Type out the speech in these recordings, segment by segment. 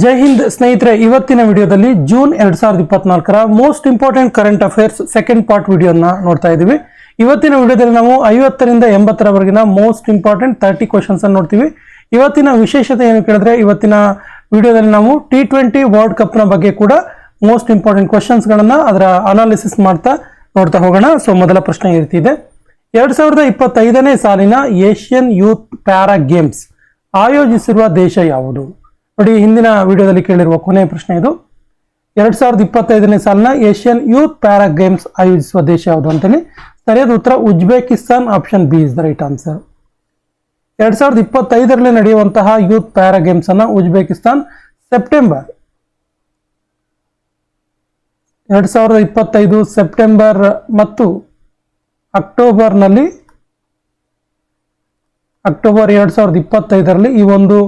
ಜೈ ಹಿಂದ್ ಸ್ನೇಹಿತರೆ, ಇವತ್ತಿನ ವಿಡಿಯೋದಲ್ಲಿ ಜೂನ್ ಎರಡ್ ಸಾವಿರದ ಇಪ್ಪತ್ನಾಲ್ಕರ most important current affairs second part ವಿಡಿಯೋನ ನೋಡ್ತಾ ಇದ್ದೀವಿ. ಇವತ್ತಿನ ವಿಡಿಯೋದಲ್ಲಿ ನಾವು ಐವತ್ತರಿಂದ ಎಂಬತ್ತರವರೆಗಿನ ಮೋಸ್ಟ್ ಇಂಪಾರ್ಟೆಂಟ್ ತರ್ಟಿ ಕ್ವಶನ್ಸ್ ಅನ್ನು ನೋಡ್ತೀವಿ. ಇವತ್ತಿನ ವಿಶೇಷತೆ ಏನು ಕೇಳಿದ್ರೆ, ಇವತ್ತಿನ ವಿಡಿಯೋದಲ್ಲಿ ನಾವು ಟಿ ಟ್ವೆಂಟಿ ವರ್ಲ್ಡ್ ಕಪ್ನ ಬಗ್ಗೆ ಕೂಡ ಮೋಸ್ಟ್ ಇಂಪಾರ್ಟೆಂಟ್ ಕ್ವಶನ್ಸ್ಗಳನ್ನು ಅದರ ಅನಾಲಿಸಿಸ್ ಮಾಡ್ತಾ ನೋಡ್ತಾ ಹೋಗೋಣ. ಸೊ ಮೊದಲ ಪ್ರಶ್ನೆ ಇರ್ತಿದೆ ಎರಡು ಸಾವಿರದ ಇಪ್ಪತ್ತೈದನೇ ಸಾಲಿನ ಏಷ್ಯನ್ ಯೂತ್ ಪ್ಯಾರಾ ಗೇಮ್ಸ್ ಆಯೋಜಿಸಿರುವ ದೇಶ ಯಾವುದು? ನೋಡಿ, ಹಿಂದಿನ ವಿಡಿಯೋದಲ್ಲಿ ಕೇಳಿರುವ ಕೊನೆಯ ಪ್ರಶ್ನೆ ಇದು. ಎರಡ್ ಸಾವಿರದ ಇಪ್ಪತ್ತೈದನೇ ಸಾಲಿನ ಏಷ್ಯನ್ ಯೂತ್ ಪ್ಯಾರಾ ಗೇಮ್ಸ್ ಆಯೋಜಿಸುವ ದೇಶ ಯಾವುದು ಅಂತೇಳಿ. ಸರಿಯಾದ ಉತ್ತರ Uzbekistan, option B is the right answer. ಎರಡ್ ಸಾವಿರದ ಇಪ್ಪತ್ತೈದರಲ್ಲಿ ನಡೆಯುವಂತಹ ಯೂತ್ ಪ್ಯಾರಾ ಗೇಮ್ಸ್ ಅನ್ನ ಉಜ್ಬೇಕಿಸ್ತಾನ್, ಸೆಪ್ಟೆಂಬರ್. ಎರಡ್ ಸಾವಿರದ ಇಪ್ಪತ್ತೈದು ಸೆಪ್ಟೆಂಬರ್ ಮತ್ತು ಅಕ್ಟೋಬರ್ನಲ್ಲಿ, ಅಕ್ಟೋಬರ್ ಎರಡ್ ಸಾವಿರದ ಇಪ್ಪತ್ತೈದರಲ್ಲಿ ಈ ಒಂದು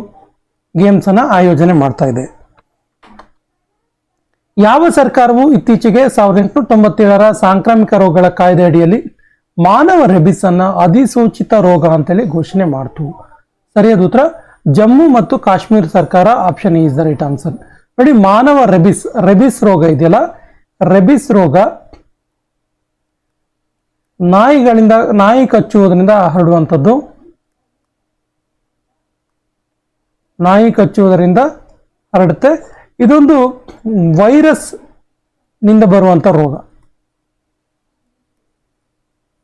ಗೇಮ್ಸ್ ಅನ್ನ ಆಯೋಜನೆ ಮಾಡ್ತಾ ಇದೆ. ಯಾವ ಸರ್ಕಾರವು ಇತ್ತೀಚೆಗೆ ಸಾವಿರದ ಎಂಟುನೂರ ತೊಂಬತ್ತೇಳರ ಸಾಂಕ್ರಾಮಿಕ ರೋಗಗಳ ಕಾಯ್ದೆ ಅಡಿಯಲ್ಲಿ ಮಾನವ ರೆಬಿಸ್ ಅನ್ನ ಅಧಿಸೂಚಿತ ರೋಗ ಅಂತೇಳಿ ಘೋಷಣೆ ಮಾಡ್ತು. ಸರಿಯಾದ ಉತ್ತರ, ಜಮ್ಮು ಮತ್ತು ಕಾಶ್ಮೀರ ಸರ್ಕಾರ option is the right answer. ನೋಡಿ, ಮಾನವ ರೆಬಿಸ್ ರೆಬಿಸ್ ರೋಗ ಇದೆಯಲ್ಲ? ರೆಬಿಸ್ ರೋಗ ನಾಯಿಗಳಿಂದ ನಾಯಿ ಕಚ್ಚುವುದರಿಂದ ಹರಡುವಂಥದ್ದು ನಾಯಿ ಕಚ್ಚುವುದರಿಂದ ಹರಡುತ್ತೆ. ಇದೊಂದು ವೈರಸ್ನಿಂದ ಬರುವಂತ ರೋಗ.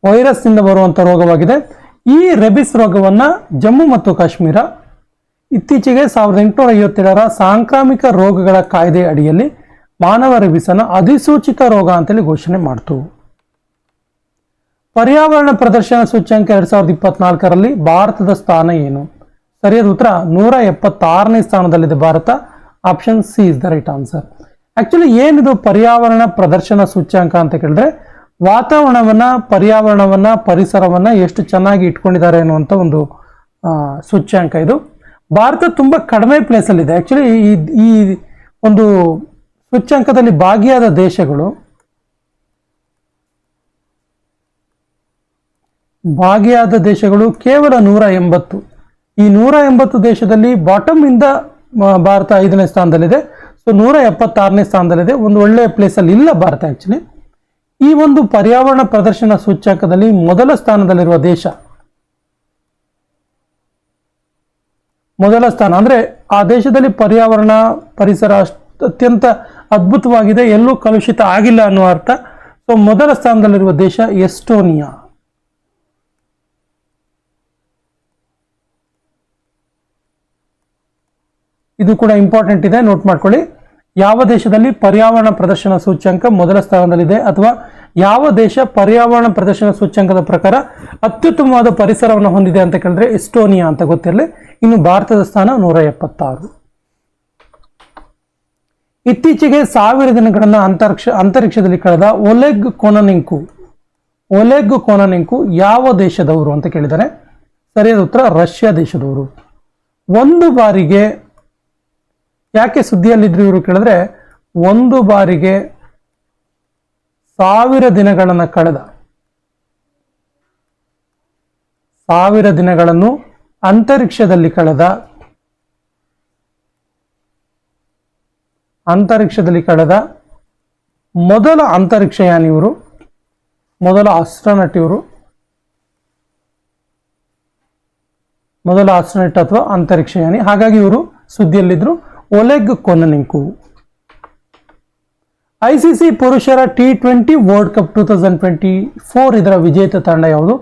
ವೈರಸ್ನಿಂದ ಬರುವಂತ ರೋಗವಾಗಿದೆ. ಈ ರೆಬಿಸ್ ರೋಗವನ್ನ ಜಮ್ಮು ಮತ್ತು ಕಾಶ್ಮೀರ ಇತ್ತೀಚೆಗೆ ಸಾವಿರದ ಎಂಟುನೂರ ಐವತ್ತೇಳರ ಸಾಂಕ್ರಾಮಿಕ ರೋಗಗಳ ಕಾಯ್ದೆ ಅಡಿಯಲ್ಲಿ ಮಾನವ ರೆಬಿಸನ್ನು ಅಧಿಸೂಚಿತ ರೋಗ ಅಂತೇಳಿ ಘೋಷಣೆ ಮಾಡ್ತು. ಪರ್ಯಾವರಣ ಪ್ರದರ್ಶನ ಸೂಚ್ಯಂಕ ಎರಡು ಸಾವಿರದ ಇಪ್ಪತ್ನಾಲ್ಕರಲ್ಲಿ ಭಾರತದ ಸ್ಥಾನ ಏನು? ಸರಿಯಾದ ಉತ್ತರ ನೂರ ಎಪ್ಪತ್ತಾರನೇ ಸ್ಥಾನದಲ್ಲಿದೆ Bharat. Option C is the right answer actually ಏನಿದು ಪರ್ಯಾವರಣ ಪ್ರದರ್ಶನ ಸೂಚ್ಯಂಕ ಅಂತ ಕೇಳಿದ್ರೆ, ವಾತಾವರಣವನ್ನ, ಪರ್ಯಾವರಣವನ್ನ, ಪರಿಸರವನ್ನ ಎಷ್ಟು ಚೆನ್ನಾಗಿ ಇಟ್ಕೊಂಡಿದ್ದಾರೆ ಅನ್ನುವಂಥ ಒಂದು ಸೂಚ್ಯಾಂಕ ಇದು. ಭಾರತ ತುಂಬ ಕಡಿಮೆ ಪ್ಲೇಸ್ ಆ್ಯಕ್ಚುಲಿ ಈ ಈ ಒಂದು ಸೂಚ್ಯಂಕದಲ್ಲಿ ಭಾಗಿಯಾದ ದೇಶಗಳು ಭಾಗಿಯಾದ ದೇಶಗಳು ಕೇವಲ ನೂರ ಎಂಬತ್ತು. ಈ ನೂರ ಎಂಬತ್ತು ದೇಶದಲ್ಲಿ ಬಾಟಮ್ ಇಂದ ಭಾರತ ಐದನೇ ಸ್ಥಾನದಲ್ಲಿದೆ. ಸೊ ನೂರ ಎಪ್ಪತ್ತಾರನೇ ಸ್ಥಾನದಲ್ಲಿದೆ. ಒಂದು ಒಳ್ಳೆಯ ಪ್ಲೇಸ್ ಅಲ್ಲಿ ಇಲ್ಲ ಭಾರತ ಆ್ಯಕ್ಚುಲಿ ಈ ಒಂದು ಪರ್ಯಾವರಣ ಪ್ರದರ್ಶನ ಸೂಚ್ಯಂಕದಲ್ಲಿ ಮೊದಲ ಸ್ಥಾನದಲ್ಲಿರುವ ದೇಶ. ಮೊದಲ ಸ್ಥಾನ. ಅಂದ್ರೆ, ಆ ದೇಶದಲ್ಲಿ ಪರ್ಯಾವರಣ ಪರಿಸರ ಅತ್ಯಂತ ಅದ್ಭುತವಾಗಿದೆ. ಎಲ್ಲೂ ಕಲುಷಿತ ಆಗಿಲ್ಲ ಅನ್ನುವ ಅರ್ಥ. ಸೊ ಮೊದಲ ಸ್ಥಾನದಲ್ಲಿರುವ ದೇಶ ಎಸ್ಟೋನಿಯಾ. ಇದು ಕೂಡ ಇಂಪಾರ್ಟೆಂಟ್ ಇದೆ ನೋಟ್ ಮಾಡ್ಕೊಳ್ಳಿ. ಯಾವ ದೇಶದಲ್ಲಿ ಪರ್ಯಾವರಣ ಪ್ರದರ್ಶನ ಸೂಚ್ಯಂಕ ಮೊದಲ ಸ್ಥಾನದಲ್ಲಿದೆ ಅಥವಾ ಯಾವ ದೇಶ ಪರ್ಯಾವರಣ ಪ್ರದರ್ಶನ ಸೂಚ್ಯಂಕದ ಪ್ರಕಾರ ಅತ್ಯುತ್ತಮವಾದ ಪರಿಸರವನ್ನು ಹೊಂದಿದೆ ಅಂತ ಕೇಳಿದ್ರೆ ಎಸ್ಟೋನಿಯಾ ಅಂತ ಗೊತ್ತಿರಲಿ. ಇನ್ನು ಭಾರತದ ಸ್ಥಾನ ನೂರ ಎಪ್ಪತ್ತಾರು. ಇತ್ತೀಚೆಗೆ ಸಾವಿರ ದಿನಗಳನ್ನು ಅಂತರಿಕ್ಷ, ಅಂತರಿಕ್ಷದಲ್ಲಿ ಕಳೆದ ಒಲೆಗ್ ಕೊನನಿಂಕು ಒಲೆಗ್ ಕೊನನಿಂಕು ಯಾವ ದೇಶದವರು ಅಂತ ಕೇಳಿದರೆ ಸರಿಯಾದ ಉತ್ತರ ರಷ್ಯಾ ದೇಶದವರು. ಒಂದು ಬಾರಿಗೆ ಯಾಕೆ ಸುದ್ದಿಯಲ್ಲಿದ್ರು ಇವರು ಕೇಳಿದ್ರೆ, ಒಂದು ಬಾರಿಗೆ ಸಾವಿರ ದಿನಗಳನ್ನು ಕಳೆದ. ಸಾವಿರ ದಿನಗಳನ್ನು ಅಂತರಿಕ್ಷದಲ್ಲಿ ಕಳೆದ. ಅಂತರಿಕ್ಷದಲ್ಲಿ ಕಳೆದ. ಮೊದಲ ಅಂತರಿಕ್ಷಯಾನಿ ಇವರು? ಮೊದಲ ಆಸ್ಟ್ರಾನಟ್ ಇವರು? ಮೊದಲ ಆಸ್ಟ್ರಾನಟ್ ಅಥವಾ ಅಂತರಿಕ್ಷಯಾನಿ ಹಾಗಾಗಿ ಇವರು ಸುದ್ದಿಯಲ್ಲಿದ್ರು. ಒಲೆಗ್ ಕೊನನಿಂಕು ಐಸಿಸಿ ಪುರುಷರ T twenty World Cup two thousand twenty four ಇದರ ವಿಜೇತ ತಂಡ ಯಾವುದು?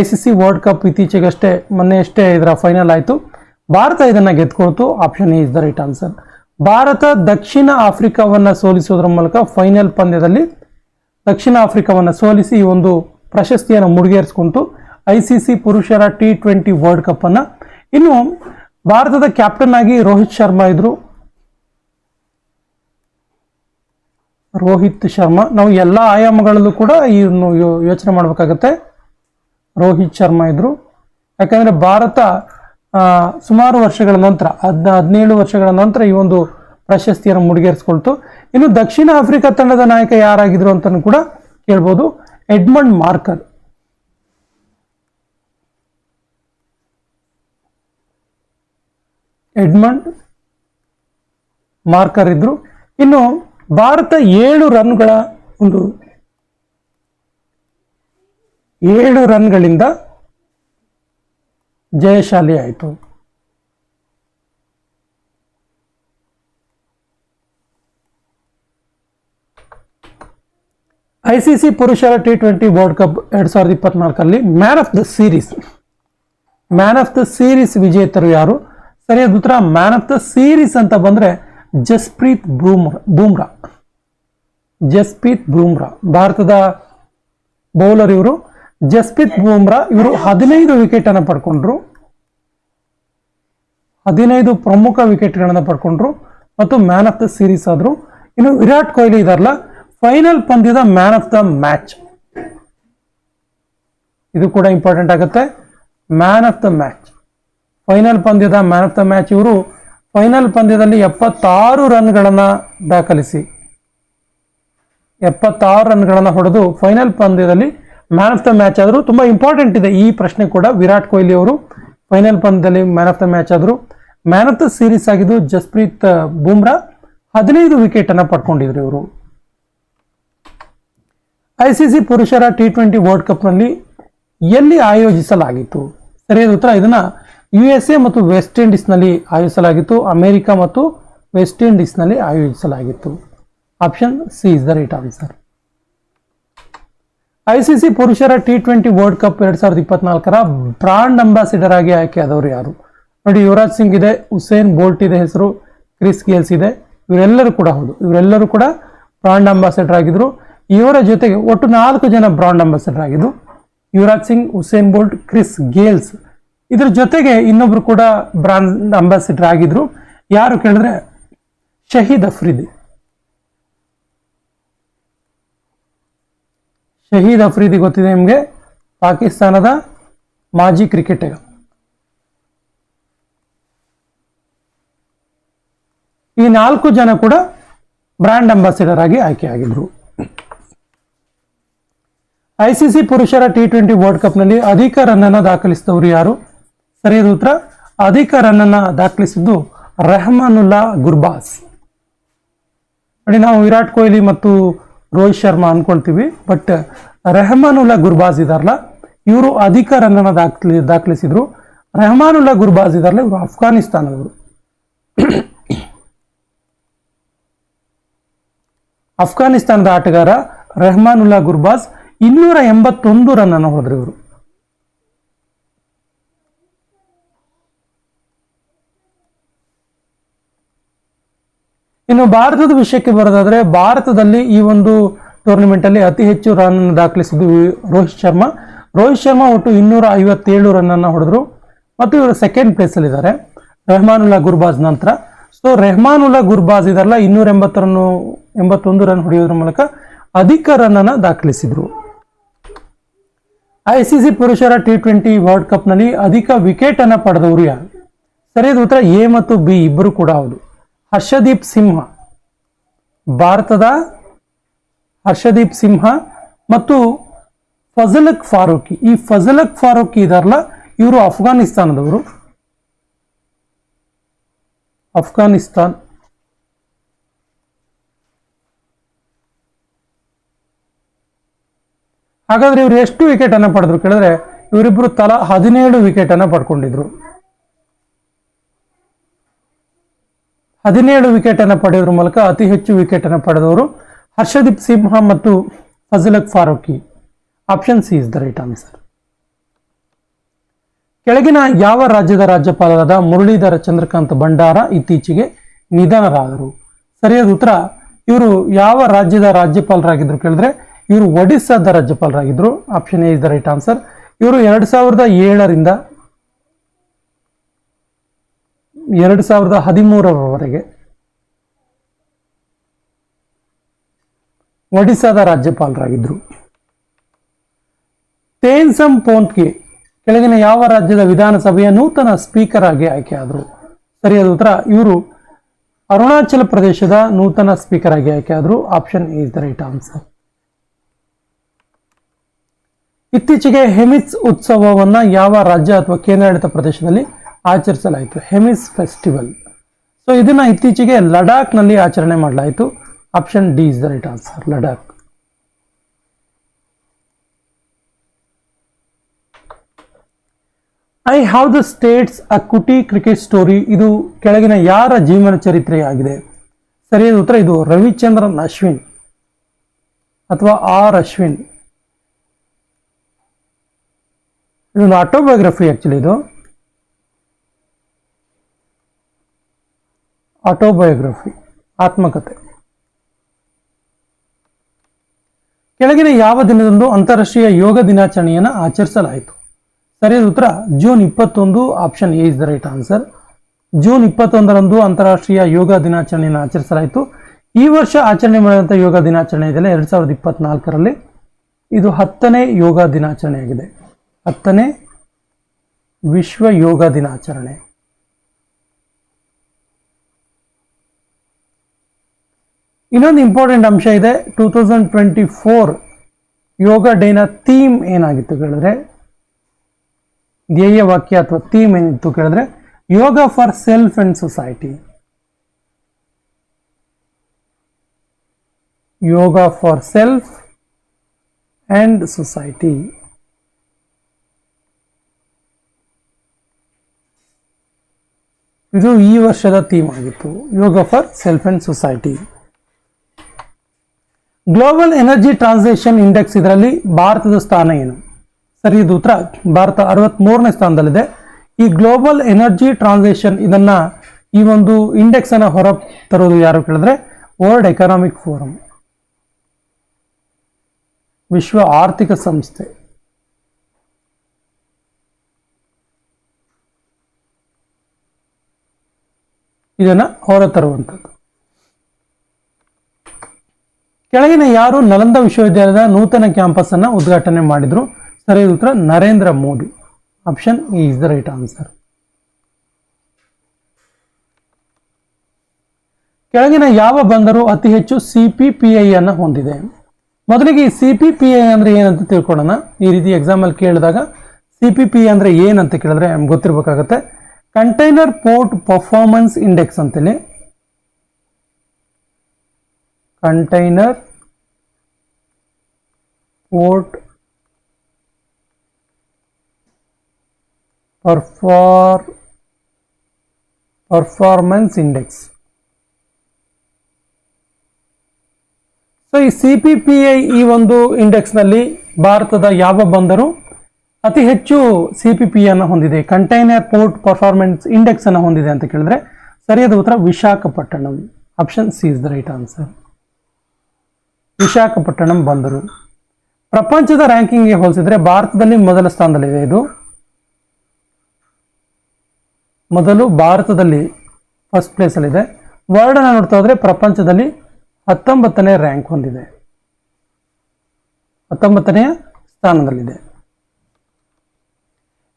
ಐಸಿಸಿ ವರ್ಲ್ಡ್ ಕಪ್ ಇತ್ತೀಚೆಗಷ್ಟೇ, ಮೊನ್ನೆಯಷ್ಟೇ ಇದರ ಫೈನಲ್ ಆಯಿತು. ಭಾರತ ಇದನ್ನು ಗೆದ್ಕೊಳ್ತು. Option is the right answer Bharat ದಕ್ಷಿಣ ಆಫ್ರಿಕಾವನ್ನು ಸೋಲಿಸುವುದರ ಮೂಲಕ ಫೈನಲ್ ಪಂದ್ಯದಲ್ಲಿ ದಕ್ಷಿಣ ಆಫ್ರಿಕಾವನ್ನ ಸೋಲಿಸಿ ಈ ಒಂದು ಪ್ರಶಸ್ತಿಯನ್ನು ಮುಡಿಗೇರಿಸಿಕೊಂಡು ಐಸಿಸಿ ಪುರುಷರ ಟಿ ಟ್ವೆಂಟಿ ವರ್ಲ್ಡ್ ಕಪ್ಪನ್ನು ಇನ್ನು ಭಾರತದ ಕ್ಯಾಪ್ಟನ್ ಆಗಿ ರೋಹಿತ್ ಶರ್ಮಾ ಇದ್ರು. ರೋಹಿತ್ ಶರ್ಮಾ. ನಾವು ಎಲ್ಲ ಆಯಾಮಗಳಲ್ಲೂ ಕೂಡ ಇನ್ನು ಯೋಚನೆ ಮಾಡಬೇಕಾಗತ್ತೆ. ರೋಹಿತ್ ಶರ್ಮಾ ಇದ್ರು. ಯಾಕಂದ್ರೆ ಭಾರತ ಸುಮಾರು ವರ್ಷಗಳ ನಂತರ ಹದ್ ಹದಿನೇಳು ವರ್ಷಗಳ ನಂತರ ಈ ಒಂದು ಪ್ರಶಸ್ತಿಯನ್ನು ಮುಡಿಗೇರಿಸ್ಕೊಳ್ತು. ಇನ್ನು ದಕ್ಷಿಣ ಆಫ್ರಿಕಾ ತಂಡದ ನಾಯಕ ಯಾರಾಗಿದ್ರು ಅಂತಲೂ ಕೂಡ ಕೇಳ್ಬೋದು. Edmund marker. ಎಡ್ಮಂಡ್ ಮಾರ್ಕರ್ ಇದ್ರು. ಇನ್ನು ಭಾರತ ಏಳು ರನ್ಗಳ ಒಂದು ಏಳು ರನ್ಗಳಿಂದ ಜಯಶಾಲಿ ಆಯಿತು. ಐ ಸಿ ಸಿ ಪುರುಷರ ಟಿ ಟ್ವೆಂಟಿ ವರ್ಲ್ಡ್ ಕಪ್ ಎರಡು ಸಾವಿರದ ಇಪ್ಪತ್ನಾಲ್ಕರಲ್ಲಿ man of the series man of the series ವಿಜೇತರು ಯಾರು? ಸರಿಯಾದ ಉತ್ತರ ಮ್ಯಾನ್ ಆಫ್ ದ ಸೀರೀಸ್ ಅಂತ ಬಂದ್ರೆ ಜಸ್ಪ್ರೀತ್ ಬೂಮ್ರಾ ಬೂಮ್ರಾ. ಜಸ್ಪ್ರೀತ್ ಬೂಮ್ರಾ. ಭಾರತದ ಬೌಲರ್ ಇವರು. ಜಸ್ಪ್ರೀತ್ ಬೂಮ್ರಾ ಇವರು ಹದಿನೈದು ವಿಕೆಟ್ ಅನ್ನು ಪಡ್ಕೊಂಡ್ರು. ಹದಿನೈದು ಪ್ರಮುಖ ವಿಕೆಟ್ಗಳನ್ನು ಪಡ್ಕೊಂಡ್ರು. ಮತ್ತು ಮ್ಯಾನ್ ಆಫ್ ದ ಸೀರೀಸ್ ಆದರು. ಇನ್ನು ವಿರಾಟ್ ಕೊಹ್ಲಿ ಇದಾರಲ್ಲ ಫೈನಲ್ ಪಂದ್ಯದ ಮ್ಯಾನ್ ಆಫ್ ದ ಮ್ಯಾಚ್ ಇದು ಕೂಡ ಇಂಪಾರ್ಟೆಂಟ್ ಆಗುತ್ತೆ. Man of the match final ಪಂದ್ಯದ ಮ್ಯಾನ್ ಆಫ್ ದ ಮ್ಯಾಚ್ ಇವರು ಫೈನಲ್ ಪಂದ್ಯದಲ್ಲಿ ಎಪ್ಪತ್ತಾರು ರನ್ಗಳನ್ನು ದಾಖಲಿಸಿ. ಎಪ್ಪತ್ತಾರು ರನ್ಗಳನ್ನು ಹೊಡೆದು ಫೈನಲ್ ಪಂದ್ಯದಲ್ಲಿ ಮ್ಯಾನ್ ಆಫ್ ದ ಮ್ಯಾಚ್ ಆದರೂ ತುಂಬ ಇಂಪಾರ್ಟೆಂಟ್ ಇದೆ. ಈ ಪ್ರಶ್ನೆ ಕೂಡ ವಿರಾಟ್ ಕೊಹ್ಲಿ ಅವರು ಫೈನಲ್ ಪಂದ್ಯದಲ್ಲಿ ಮ್ಯಾನ್ ಆಫ್ ದ ಮ್ಯಾಚ್ ಆದರು ಮ್ಯಾನ್ ಆಫ್ ದ ಸೀರೀಸ್ ಆಗಿದ್ದು ಜಸ್ಪ್ರೀತ್ ಬೂಮ್ರಾ ಹದಿನೈದು ವಿಕೆಟನ್ನು ಪಡ್ಕೊಂಡಿದ್ರು ಇವರು. ಐಸಿಸಿ ಪುರುಷರ ಟಿ ಟ್ವೆಂಟಿ ವರ್ಲ್ಡ್ ಕಪ್ನಲ್ಲಿ ಎಲ್ಲಿ ಆಯೋಜಿಸಲಾಗಿತ್ತು? ಸರಿಯಾದ ಉತ್ತರ ಇದನ್ನ ಯು ಎಸ್ ಎ ಮತ್ತು ವೆಸ್ಟ್ ಇಂಡೀಸ್ನಲ್ಲಿ ಆಯೋಜಿಸಲಾಗಿತ್ತು. ಅಮೆರಿಕ ಮತ್ತು ವೆಸ್ಟ್ ಇಂಡೀಸ್ನಲ್ಲಿ ಆಯೋಜಿಸಲಾಗಿತ್ತು. Option C is the right answer ICC ಪುರುಷರ ಟಿ ಟ್ವೆಂಟಿ ವರ್ಲ್ಡ್ ಕಪ್ ಎರಡ್ ಸಾವಿರದ ಇಪ್ಪತ್ನಾಲ್ಕರ ಬ್ರಾಂಡ್ ಅಂಬಾಸಿಡರ್ ಆಗಿ ಆಯ್ಕೆಯಾದವರು ಯಾರು? ನೋಡಿ, ಯುವರಾಜ್ ಸಿಂಗ್ ಇದೆ ಹುಸೇನ್ ಬೋಲ್ಟ್ ಇದೆ ಹೆಸರು ಕ್ರಿಸ್ ಗೇಲ್ಸ್ ಇದೆ. ಇವರೆಲ್ಲರೂ ಕೂಡ ಹೌದು. ಇವರೆಲ್ಲರೂ ಕೂಡ ಬ್ರಾಂಡ್ ಅಂಬಾಸಿಡರ್ ಆಗಿದ್ರು. ಇವರ ಜೊತೆಗೆ ಒಟ್ಟು ನಾಲ್ಕು ಜನ ಬ್ರಾಂಡ್ ಅಂಬಾಸಿಡರ್ ಆಗಿದ್ದು, Yuvraj Singh Usain Bolt Chris Gayle's ಇದ್ರ ಜೊತೆಗೆ ಇನ್ನೊಬ್ರು ಕೂಡ ಬ್ರಾಂಡ್ ಅಂಬಾಸಿಡರ್ ಆಗಿದ್ರು. ಯಾರು ಕೇಳಿದ್ರೆ, ಶಹೀದ್ ಅಫ್ರಿದಿ. ಶಹೀದ್ ಅಫ್ರಿದಿ ಗೊತ್ತಿದೆ ನಿಮಗೆ? ಪಾಕಿಸ್ತಾನದ ಮಾಜಿ ಕ್ರಿಕೆಟಿಗ. ಈ ನಾಲ್ಕು ಜನ ಕೂಡ ಬ್ರ್ಯಾಂಡ್ ಅಂಬಾಸಿಡರ್ ಆಗಿ ಆಯ್ಕೆಯಾಗಿದ್ರು ಐಸಿಸಿ ಪುರುಷರ ಟಿ ಟ್ವೆಂಟಿ ವರ್ಲ್ಡ್ ಕಪ್ನಲ್ಲಿ ಅಧಿಕ ರನ್ ಅನ್ನು ದಾಖಲಿಸಿದವರು ಯಾರು? ಸರಿಯಾದ ಉತ್ತರ ಅಧಿಕ ರನ್ ಅನ್ನ ದಾಖಲಿಸಿದ್ದು ರೆಹಮಾನುಲ್ಲಾ ಗುರ್ಬಾಸ್. ನೋಡಿ, ನಾವು ವಿರಾಟ್ ಕೊಹ್ಲಿ ಮತ್ತು ರೋಹಿತ್ ಶರ್ಮಾ ಅಂದ್ಕೊಳ್ತೀವಿ ಬಟ್ ರೆಹಮಾನುಲ್ಲಾ ಗುರ್ಬಾಸ್ ಇದಾರಲ್ಲ ಇವರು ಅಧಿಕ ರನ್ ಅನ್ನ ದಾಖಲಿ, ದಾಖಲಿಸಿದ್ರು. ರೆಹಮಾನುಲ್ಲಾ ಗುರ್ಬಾಸ್ ಇದಾರಲ್ಲ ಇವರು ಅಫ್ಘಾನಿಸ್ತಾನದವರು. ಅಫ್ಘಾನಿಸ್ತಾನದ ಆಟಗಾರ ರೆಹಮಾನುಲ್ಲಾ ಗುರ್ಬಾಸ್, ಇನ್ನೂರ ಎಂಬತ್ತೊಂದು ರನ್ ಅನ್ನು ಹೊಡೆದ್ರು ಇವರು. ಇನ್ನು ಭಾರತದ ವಿಷಯಕ್ಕೆ ಬರೋದಾದ್ರೆ, ಭಾರತದಲ್ಲಿ ಈ ಒಂದು ಟೂರ್ನಿಮೆಂಟ್ ಅಲ್ಲಿ ಅತಿ ಹೆಚ್ಚು ರನ್ ದಾಖಲಿಸಿದ್ದು ರೋಹಿತ್ ಶರ್ಮಾ. ರೋಹಿತ್ ಶರ್ಮಾ ಒಟ್ಟು ಇನ್ನೂರ ಐವತ್ತೇಳು ರನ್ ಹೊಡೆದ್ರು. ಮತ್ತು ಇವರು ಸೆಕೆಂಡ್ ಪ್ಲೇಸ್ ಅಲ್ಲಿ ಇದ್ದಾರೆ. ರೆಹಮಾನುಲ್ಲಾ ಗುರ್ಬಾಜ್ ನಂತರ. ಸೊ ರೆಹಮಾನುಲ್ಲಾ ಗುರ್ಬಾಜ್ ಇದಾರಲ್ಲ ಇನ್ನೂರ ಎಂಬತ್ತು ರನ್ ಎಂಬತ್ತೊಂದು ರನ್ ಹೊಡೆಯೋದ್ರ ಮೂಲಕ ಅಧಿಕ ರನ್ ಅನ್ನ ದಾಖಲಿಸಿದ್ರು. ಐಸಿಸಿ ಪುರುಷರ ಟಿ ಟ್ವೆಂಟಿ ವರ್ಲ್ಡ್ ಕಪ್ನಲ್ಲಿ ಅಧಿಕ ವಿಕೆಟ್ ಅನ್ನ ಪಡೆದವರು ಯಾರು? ಸರಿಯಾದ ಉತ್ತರ ಎ ಮತ್ತು ಬಿ ಇಬ್ಬರು ಕೂಡ ಹೌದು. ಹರ್ಷದೀಪ್ ಸಿಂಹ. ಭಾರತದ ಹರ್ಷದೀಪ್ ಸಿಂಹ ಮತ್ತು ಫಜಲಕ್ ಫಾರೂಕಿ. ಈ ಫಜಲಕ್ ಫಾರೂಕಿ ಇದಾರಲ್ಲ, ಇವರು ಅಫ್ಘಾನಿಸ್ತಾನದವರು. ಅಫ್ಘಾನಿಸ್ತಾನ್. ಹಾಗಾದ್ರೆ ಇವರು ಎಷ್ಟು ವಿಕೆಟ್ ಅನ್ನ ಪಡೆದ್ರು ಕೇಳಿದ್ರೆ, ಇವರಿಬ್ರು ತಲಾ ಹದಿನೇಳು ವಿಕೆಟ್ ಅನ್ನ ಪಡ್ಕೊಂಡಿದ್ರು. ಹದಿನೇಳು ವಿಕೆಟ್ ಅನ್ನು ಪಡೆಯೋದ್ರ ಮೂಲಕ ಅತಿ ಹೆಚ್ಚು ವಿಕೆಟ್ ಅನ್ನು ಪಡೆದವರು ಹರ್ಷದೀಪ್ ಸಿಂಹ ಮತ್ತು Fazalhaq Farooqui. Option C is the right answer ಕೆಳಗಿನ ಯಾವ ರಾಜ್ಯದ ರಾಜ್ಯಪಾಲರಾದ ಮುರಳೀಧರ ಚಂದ್ರಕಾಂತ್ ಭಂಡಾರ ಇತ್ತೀಚೆಗೆ ನಿಧನರಾದರು? ಸರಿಯಾದ ಉತ್ತರ, ಇವರು ಯಾವ ರಾಜ್ಯದ ರಾಜ್ಯಪಾಲರಾಗಿದ್ರು ಕೇಳಿದ್ರೆ, ಇವರು ಒಡಿಸ್ಸಾದ ರಾಜ್ಯಪಾಲರಾಗಿದ್ರು option A is the right answer ಇವರು ಎರಡು ಸಾವಿರದ ಏಳರಿಂದ ಎರಡು ಸಾವಿರದ ಹದಿಮೂರರವರೆಗೆ ಒಡಿಸ್ಸಾದ ರಾಜ್ಯಪಾಲರಾಗಿದ್ದರು. ತೇನ್ಸಮ್ ಪೋಂತ್ಗೆ ಕೆಳಗಿನ ಯಾವ ರಾಜ್ಯದ ವಿಧಾನಸಭೆಯ ನೂತನ ಸ್ಪೀಕರ್ ಆಗಿ ಆಯ್ಕೆಯಾದರು ಸರಿಯಾದ ಉತ್ತರ, ಇವರು ಅರುಣಾಚಲ ಪ್ರದೇಶದ ನೂತನ ಸ್ಪೀಕರ್ ಆಗಿ ಆಯ್ಕೆಯಾದರು option is the right answer. ಇತ್ತೀಚೆಗೆ ಹೆಮಿತ್ಸ್ ಉತ್ಸವವನ್ನ ಯಾವ ರಾಜ್ಯ ಅಥವಾ ಕೇಂದ್ರಾಡಳಿತ ಪ್ರದೇಶದಲ್ಲಿ ಆಚರಿಸಲಾಯಿತು. ಹೆಮಿಸ್ ಫೆಸ್ಟಿವಲ್. ಸೊ ಇದನ್ನ ಇತ್ತೀಚೆಗೆ ಲಡಾಖ್ನಲ್ಲಿ ಆಚರಣೆ ಮಾಡಲಾಯಿತು. Option D is the right answer Ladakh. I have the states a ಕುಟಿ cricket story ಇದು ಕೆಳಗಿನ ಯಾರ ಜೀವನ ಚರಿತ್ರೆಯಾಗಿದೆ ಸರಿಯಾದ ಉತ್ತರ ಇದು ರವಿಚಂದ್ರನ್ ಅಶ್ವಿನ್ ಅಥವಾ ಆರ್ ಅಶ್ವಿನ್. ಇದೊಂದು ಆಟೋಬಯೋಗ್ರಫಿ ಆ್ಯಕ್ಚುಲಿ ಇದು. ಆಟೋಬಯೋಗ್ರಫಿ ಆತ್ಮಕಥೆ ಕೆಳಗಿನ ಯಾವ ದಿನದಂದು ಅಂತಾರಾಷ್ಟ್ರೀಯ ಯೋಗ ದಿನಾಚರಣೆಯನ್ನು ಆಚರಿಸಲಾಯಿತು? ಸರಿಯಾದ ಉತ್ತರ, ಜೂನ್ ಇಪ್ಪತ್ತೊಂದು option A is the right answer June ಇಪ್ಪತ್ತೊಂದರಂದು ಅಂತಾರಾಷ್ಟ್ರೀಯ ಯೋಗ ದಿನಾಚರಣೆಯನ್ನು ಆಚರಿಸಲಾಯಿತು. ಈ ವರ್ಷ ಆಚರಣೆ ಮಾಡಿದಂಥ ಯೋಗ ದಿನಾಚರಣೆ ಇದೆಯಲ್ಲ, ಎರಡು ಸಾವಿರದ ಇಪ್ಪತ್ನಾಲ್ಕರಲ್ಲಿ. ಇದು ಹತ್ತನೇ ಯೋಗ ದಿನಾಚರಣೆಯಾಗಿದೆ. ಹತ್ತನೇ ವಿಶ್ವ ಯೋಗ ದಿನಾಚರಣೆ. ಇನ್ನೊಂದು ಇಂಪಾರ್ಟೆಂಟ್ ಅಂಶ ಇದೆ. Two thousand twenty four yoga ಡೇನ theme ಏನಾಗಿತ್ತು ಕೇಳಿದ್ರೆ? ಧ್ಯೇಯ ವಾಕ್ಯ ಅಥವಾ ಥೀಮ್ ಏನಿತ್ತು ಕೇಳಿದ್ರೆ? Yoga for self and society yoga for self and society ಇದು ಈ ವರ್ಷದ ಥೀಮ್ ಆಗಿತ್ತು. Yoga for self and society global energy transaction index ಇದರಲ್ಲಿ ಭಾರತದ ಸ್ಥಾನ ಏನು? ಸರಿ, ಇದು ಉತ್ತರ. ಭಾರತ ಅರವತ್ಮೂರನೇ ಸ್ಥಾನದಲ್ಲಿದೆ. ಈ ಗ್ಲೋಬಲ್ ಎನರ್ಜಿ ಟ್ರಾನ್ಸಾಕ್ಷನ್ ಇದನ್ನ ಈ ಒಂದು ಇಂಡೆಕ್ಸ್ ಅನ್ನ ಹೊರ ತರೋದು ಯಾರು ಕೇಳಿದ್ರೆ? ವರ್ಲ್ಡ್ ಎಕನಾಮಿಕ್ ಫೋರಂ ವಿಶ್ವ ಆರ್ಥಿಕ ಸಂಸ್ಥೆ. ಇದನ್ನ ಹೊರತರುವಂಥದ್ದು. ಕೆಳಗಿನ ಯಾರು ನಲಂದ ವಿಶ್ವವಿದ್ಯಾಲಯದ ನೂತನ ಕ್ಯಾಂಪಸ್ ಅನ್ನ ಉದ್ಘಾಟನೆ ಮಾಡಿದ್ರು? ಸರಿಯಾದ ಉತ್ತರ Narendra Modi. Option is the right answer ಕೆಳಗಿನ ಯಾವ ಬಂದರು ಅತಿ ಹೆಚ್ಚು ಸಿ ಪಿ ಐ ಅನ್ನು ಹೊಂದಿದೆ? ಮೊದಲಿಗೆ ಈ ಸಿ ಪಿ ಪಿ ಐ ಅಂದ್ರೆ ಏನಂತ ತಿಳ್ಕೊಳ್ಳೋಣ. ಈ ರೀತಿ ಎಕ್ಸಾಮಲ್ಲಿ ಕೇಳಿದಾಗ ಸಿ ಪಿ ಪಿ ಅಂದ್ರೆ ಏನಂತ ಕೇಳಿದ್ರೆ ಗೊತ್ತಿರಬೇಕಾಗತ್ತೆ. ಕಂಟೈನರ್ ಪೋರ್ಟ್ ಪರ್ಫಾರ್ಮೆನ್ಸ್ ಇಂಡೆಕ್ಸ್ ಅಂತೇಳಿ. ಕಂಟೈನರ್ ಪೋರ್ಟ್ ಪರ್ಫಾರ್ ಪರ್ಫಾರ್ಮೆನ್ಸ್ ಇಂಡೆಕ್ಸ್ ಸೊ ಈ ಸಿ ಪಿ ಪಿ ಐ ಈ ಒಂದು ಇಂಡೆಕ್ಸ್ನಲ್ಲಿ ಭಾರತದ ಯಾವ ಬಂದರು? ಅತಿ ಹೆಚ್ಚು ಸಿ ಪಿ ಪಿ ಹೊಂದಿದೆ. ಕಂಟೈನರ್ ಪೋರ್ಟ್ ಪರ್ಫಾರ್ಮೆನ್ಸ್ ಇಂಡೆಕ್ಸ್ ಅನ್ನು ಹೊಂದಿದೆ ಅಂತ ಕೇಳಿದ್ರೆ ಸರಿಯಾದ ಉತ್ತರ Visakhapatnam. Option C is the right answer Visakhapatnam ಬಂದರು. ಪ್ರಪಂಚದ ರ್ಯಾಂಕಿಂಗ್ಗೆ ಹೋಲಿಸಿದರೆ ಭಾರತದಲ್ಲಿ ಮೊದಲ ಸ್ಥಾನದಲ್ಲಿದೆ ಇದು. ಮೊದಲು ಭಾರತದಲ್ಲಿ ಫಸ್ಟ್ ಪ್ಲೇಸಲ್ಲಿದೆ ವರ್ಲ್ಡ್ ಅನ್ನು ನೋಡ್ತಾ ಹೋದರೆ ಪ್ರಪಂಚದಲ್ಲಿ ಹತ್ತೊಂಬತ್ತನೇ ರ್ಯಾಂಕ್ ಹೊಂದಿದೆ. ಹತ್ತೊಂಬತ್ತನೆಯ ಸ್ಥಾನದಲ್ಲಿದೆ.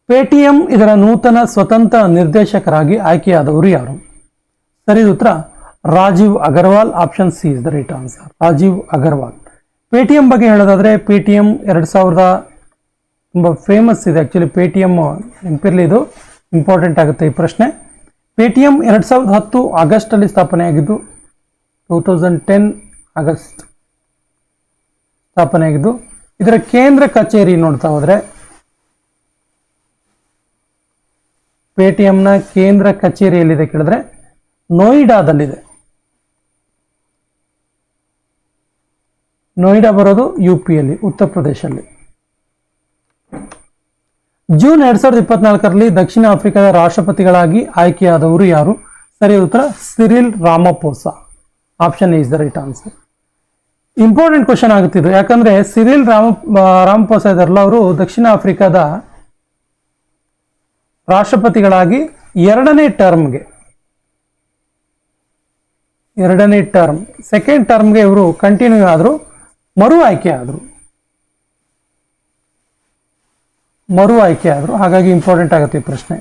ಪೇಟಿಎಂ ಇದರ ನೂತನ ಸ್ವತಂತ್ರ ನಿರ್ದೇಶಕರಾಗಿ ಆಯ್ಕೆಯಾದವರು ಯಾರು? ಸರಿ ಉತ್ತರ. Rajeev Agarwal option C is the right answer Rajeev Agarwal. Paytm ಬಗ್ಗೆ ಹೇಳೋದಾದ್ರೆ, ಪೇಟಿಎಂ ಎರಡು ಸಾವಿರದ ತುಂಬ ಫೇಮಸ್ ಇದೆ. ಆ್ಯಕ್ಚುಲಿ ಪೇಟಿಎಂ ನೆನಪಿರಲಿ ಇದು? ಇಂಪಾರ್ಟೆಂಟ್ ಆಗುತ್ತೆ ಈ ಪ್ರಶ್ನೆ. ಪೇಟಿಎಂ ಎರಡು ಸಾವಿರದ ಹತ್ತು ಆಗಸ್ಟಲ್ಲಿ ಸ್ಥಾಪನೆಯಾಗಿದ್ದು ಟೂ ತೌಸಂಡ್ ಟೆನ್ ಆಗಸ್ಟ್ ಸ್ಥಾಪನೆಯಾಗಿದ್ದು, ಇದರ ಕೇಂದ್ರ ಕಚೇರಿ ನೋಡ್ತಾ ಹೋದರೆ, ಪೇಟಿಎಂನ ಕೇಂದ್ರ ಕಚೇರಿ ಎಲ್ಲಿದೆ ಕೇಳಿದ್ರೆ, ನೋಯ್ಡಾದಲ್ಲಿದೆ. ನೋಯ್ಡಾ ಬರೋದು ಯು ಪಿಯಲ್ಲಿ ಉತ್ತರ ಪ್ರದೇಶದಲ್ಲಿ ಜೂನ್ ಎರಡ್ ಸಾವಿರದ ಇಪ್ಪತ್ನಾಲ್ಕರಲ್ಲಿ ದಕ್ಷಿಣ ಆಫ್ರಿಕಾದ ರಾಷ್ಟ್ರಪತಿಗಳಾಗಿ ಆಯ್ಕೆಯಾದವರು ಯಾರು? ಸರಿ ಉತ್ತರ, Cyril Ramaphosa. Option is the right answer important question ಆಗುತ್ತೆ ಇದು ಯಾಕಂದ್ರೆ ಸಿರಿಲ್ ರಾಮ ರಾಮಪೋಸ ಇದಾರಲ್ಲ ಅವರು ದಕ್ಷಿಣ ಆಫ್ರಿಕಾದ ರಾಷ್ಟ್ರಪತಿಗಳಾಗಿ ಎರಡನೇ ಟರ್ಮ್ಗೆ, ಎರಡನೇ ಟರ್ಮ್ ಸೆಕೆಂಡ್ ಟರ್ಮ್ಗೆ ಇವರು ಕಂಟಿನ್ಯೂ ಆದರು. ಮರು ಆಯ್ಕೆ ಆದರು. ಮರು ಆಯ್ಕೆ ಆದರು. ಹಾಗಾಗಿ ಇಂಪಾರ್ಟೆಂಟ್ ಆಗುತ್ತೆ ಈ ಪ್ರಶ್ನೆ.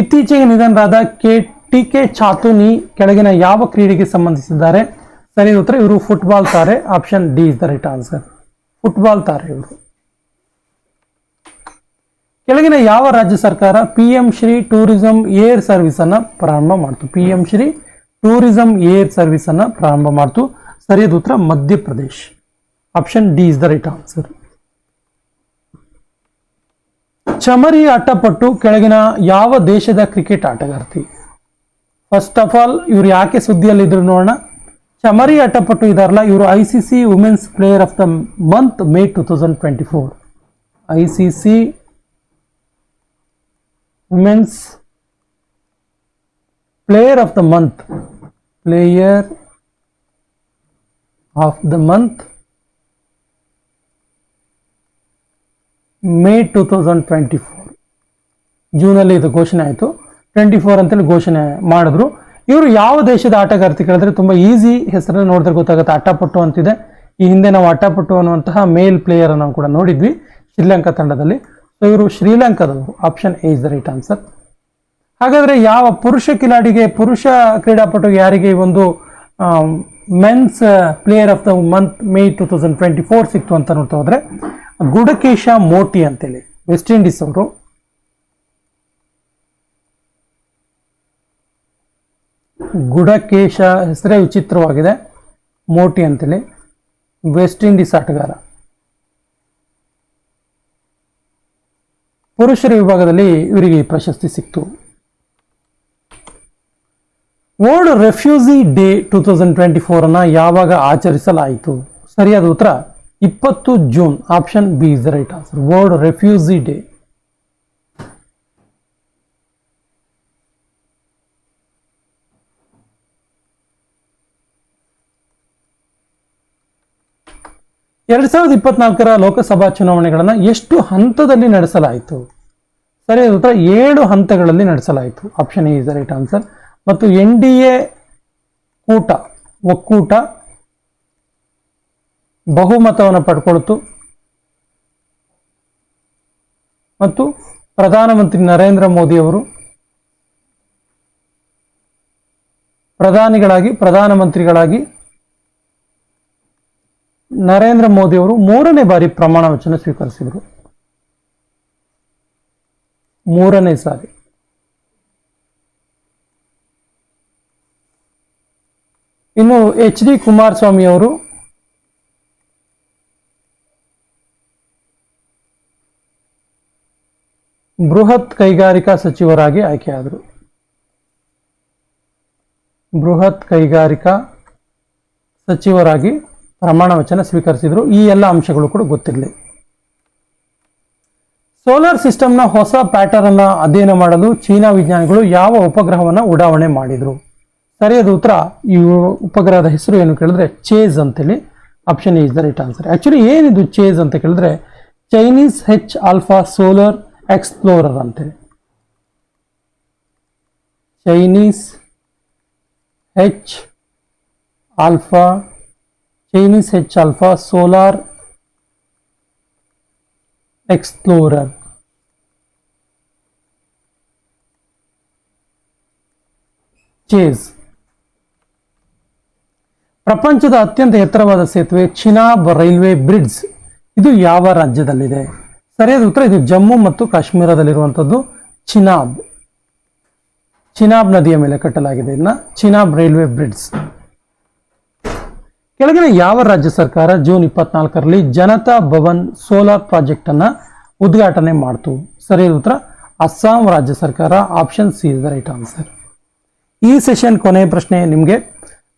ಇತ್ತೀಚೆಗೆ ನಿಧನರಾದ ಕೆ, ಟಿ, ಕೆ ಚಾತುನಿ ಕೆಳಗಿನ ಯಾವ ಕ್ರೀಡೆಗೆ ಸಂಬಂಧಿಸಿದ್ದಾರೆ? ಸರಿ ಉತ್ತರ ಇವರು ಫುಟ್ಬಾಲ್ ತಾರೆ. Option D is the right answer football ತಾರೆ ಇವರು. ಕೆಳಗಿನ ಯಾವ ರಾಜ್ಯ ಸರ್ಕಾರ P M Shri tourism air service ಅನ್ನ ಪ್ರಾರಂಭ ಮಾಡ್ತು? P M Shri tourism air service ಅನ್ನ ಪ್ರಾರಂಭ ಮಾಡ್ತು. ಸರಿಯಾದ ಉತ್ತರ Madhya Pradesh. Option D is the right answer Chamari Athapaththu ಕೆಳಗಿನ ಯಾವ ದೇಶದ ಕ್ರಿಕೆಟ್ ಆಟಗಾರ್ತಿ? ಫಸ್ಟ್ ಆಫ್ ಆಲ್ ಇವ್ರು ಯಾಕೆ ಸುದ್ದಿಯಲ್ಲಿದ್ರು ನೋಡೋಣ. ಚಮರಿ ಆಟಪಟ್ಟು ಇದಾರಲ್ಲ, ಇವರು I C C women's player of the month May two thousand twenty four I C C women's player of the month player of the month May two thousand twenty four ಜೂನಲ್ಲಿ ಇದು ಘೋಷಣೆ ಆಯಿತು. Twenty four ಅಂತೇಳಿ ಘೋಷಣೆ ಮಾಡಿದ್ರು. ಇವರು ಯಾವ ದೇಶದ ಆಟಗಾರ್ತಿ ಕೇಳಿದ್ರೆ ತುಂಬ ಈಸಿ ಹೆಸರನ್ನು ನೋಡಿದ್ರೆ ಗೊತ್ತಾಗುತ್ತೆ. ಅಟ್ಟಪಟ್ಟು ಅಂತಿದೆ. ಈ ಹಿಂದೆ ನಾವು ಅಟ್ಟಪಟ್ಟು ಅನ್ನುವಂತಹ ಮೇಲ್ ಪ್ಲೇಯರ್ ನಾವು ಕೂಡ ನೋಡಿದ್ವಿ ಶ್ರೀಲಂಕಾ ತಂಡದಲ್ಲಿ. ಇವರು ಶ್ರೀಲಂಕಾದವರು. Option A is the right answer ಹಾಗಾದರೆ ಯಾವ ಪುರುಷ ಕಿಲಾಡಿಗೆ, ಪುರುಷ ಕ್ರೀಡಾಪಟು ಯಾರಿಗೆ ಈ ಒಂದು men's player of the month May two thousand twenty four ಸಿಕ್ತು ಅಂತ ನೋಡ್ತಾ ಹೋದ್ರೆ, ಗುಡಕೇಶ ಮೋಟಿ ಅಂತೇಳಿ ವೆಸ್ಟ್ ಇಂಡೀಸ್ ಅವರು. ಗುಡಕೇಶ ಹೆಸರೇ ವಿಚಿತ್ರವಾಗಿದೆ ಮೋಟಿ ಅಂತೇಳಿ ವೆಸ್ಟ್ ಇಂಡೀಸ್ ಆಟಗಾರ. ಪುರುಷರ ವಿಭಾಗದಲ್ಲಿ ಇವರಿಗೆ ಪ್ರಶಸ್ತಿ ಸಿಕ್ತು. World Refugee Day two thousand twenty four ಅನ್ನ ಯಾವಾಗ ಆಚರಿಸಲಾಯಿತು? ಸರಿಯಾದ ಉತ್ತರ, ಇಪ್ಪತ್ತು June option B is the right answer World Refugee Day ಎರಡ್ ಸಾವಿರದ ಇಪ್ಪತ್ನಾಲ್ಕರ ಲೋಕಸಭಾ ಚುನಾವಣೆಗಳನ್ನು ಎಷ್ಟು ಹಂತದಲ್ಲಿ ನಡೆಸಲಾಯಿತು? ಸರಿಯಾದ ಉತ್ತರ, ಏಳು ಹಂತಗಳಲ್ಲಿ ನಡೆಸಲಾಯಿತು. Option A is the right answer ಮತ್ತು ಎನ್ ಡಿ ಎ ಕೂಟ ಒಕ್ಕೂಟ ಬಹುಮತವನ್ನು ಪಡ್ಕೊಳ್ತು. ಮತ್ತು ಪ್ರಧಾನಮಂತ್ರಿ ನರೇಂದ್ರ ಮೋದಿ ಅವರು ಪ್ರಧಾನಿಗಳಾಗಿ, ಪ್ರಧಾನಮಂತ್ರಿಗಳಾಗಿ ನರೇಂದ್ರ ಮೋದಿ ಅವರು ಮೂರನೇ ಬಾರಿ ಪ್ರಮಾಣ ವಚನ ಸ್ವೀಕರಿಸಿದರು. ಮೂರನೇ ಸಾರಿ. ಇನ್ನು ಎಚ್ ಡಿ ಕುಮಾರಸ್ವಾಮಿ ಅವರು ಬೃಹತ್ ಕೈಗಾರಿಕಾ ಸಚಿವರಾಗಿ ಆಯ್ಕೆಯಾದರು ಬೃಹತ್ ಕೈಗಾರಿಕಾ ಸಚಿವರಾಗಿ ಪ್ರಮಾಣ ವಚನ ಸ್ವೀಕರಿಸಿದರು. ಈ ಎಲ್ಲ ಅಂಶಗಳು ಕೂಡ ಗೊತ್ತಿರಲಿ. ಸೋಲಾರ್ ಸಿಸ್ಟಮ್ನ ಹೊಸ ಪ್ಯಾಟರ್ನ್ ಅಧ್ಯಯನ ಮಾಡಲು ಚೀನಾ ವಿಜ್ಞಾನಿಗಳು ಯಾವ ಉಪಗ್ರಹವನ್ನು ಉಡಾವಣೆ ಮಾಡಿದರು? ಸರಿಯಾದ ಉತ್ತರ, ಈ ಉಪಗ್ರಹದ ಹೆಸರು ಏನು ಕೇಳಿದ್ರೆ ಚೇಸ್ ಅಂತೇಳಿ option is the right answer actually ಏನಿದು ಚೇಸ್ ಅಂತ ಕೇಳಿದ್ರೆ Chinese H alpha solar explorer ಅಂತೇಳಿ. Chinese H alpha Chinese H alpha solar explorer CHASE ಪ್ರಪಂಚದ ಅತ್ಯಂತ ಎತ್ತರವಾದ ಸೇತುವೆ ಚಿನಾಬ್ ರೈಲ್ವೆ ಬ್ರಿಡ್ಜ್. ಇದು ಯಾವ ರಾಜ್ಯದಲ್ಲಿದೆ? ಸರಿಯಾದ ಉತ್ತರ ಇದು ಜಮ್ಮು ಮತ್ತು ಕಾಶ್ಮೀರದಲ್ಲಿರುವಂಥದ್ದು ಚಿನಾಬ್. ಚಿನಾಬ್ ನದಿಯ ಮೇಲೆ ಕಟ್ಟಲಾಗಿದೆ ಇದನ್ನ ಚಿನಾಬ್ ರೈಲ್ವೆ ಬ್ರಿಡ್ಜ್. ಕೆಳಗಿನ ಯಾವ ರಾಜ್ಯ ಸರ್ಕಾರ ಜೂನ್ ಇಪ್ಪತ್ನಾಲ್ಕರಲ್ಲಿ ಜನತಾ ಭವನ್ ಸೋಲಾರ್ ಪ್ರಾಜೆಕ್ಟ್ ಅನ್ನ ಉದ್ಘಾಟನೆ ಮಾಡ್ತು? ಸರಿಯಾದ ಉತ್ತರ ಅಸ್ಸಾಂ ರಾಜ್ಯ ಸರ್ಕಾರ, option C is the right answer ಈ ಸೆಷನ್ ಕೊನೆಯ ಪ್ರಶ್ನೆ ನಿಮಗೆ.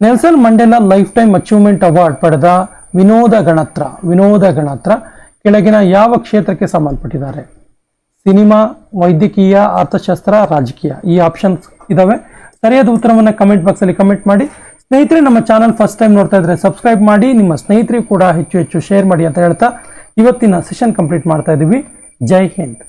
Nelson Mandela lifetime achievement award ಪಡೆದ ವಿನೋದ ಗಣತ್ರ ವಿನೋದ ಗಣತ್ರ ಕೆಳಗಿನ ಯಾವ ಕ್ಷೇತ್ರಕ್ಕೆ ಸಂಬಂಧಪಟ್ಟಿದ್ದಾರೆ? ಸಿನಿಮಾ, ವೈದ್ಯಕೀಯ, ಅರ್ಥಶಾಸ್ತ್ರ, ರಾಜಕೀಯ ಈ ಆಪ್ಷನ್ಸ್ ಇದಾವೆ. ಸರಿಯಾದ ಉತ್ತರವನ್ನು ಕಮೆಂಟ್ ಬಾಕ್ಸಲ್ಲಿ ಕಮೆಂಟ್ ಮಾಡಿ. ಸ್ನೇಹಿತರೆ, ನಮ್ಮ ಚಾನಲ್ ಫಸ್ಟ್ ಟೈಮ್ ನೋಡ್ತಾ ಇದ್ರೆ ಸಬ್ಸ್ಕ್ರೈಬ್ ಮಾಡಿ. ನಿಮ್ಮ ಸ್ನೇಹಿತರಿಗೂ ಕೂಡ ಹೆಚ್ಚು ಹೆಚ್ಚು ಶೇರ್ ಮಾಡಿ ಅಂತ ಹೇಳ್ತಾ ಇವತ್ತಿನ ಸೆಷನ್ ಕಂಪ್ಲೀಟ್ ಮಾಡ್ತಾ ಇದ್ದೀವಿ ಜೈ ಹಿಂದ್.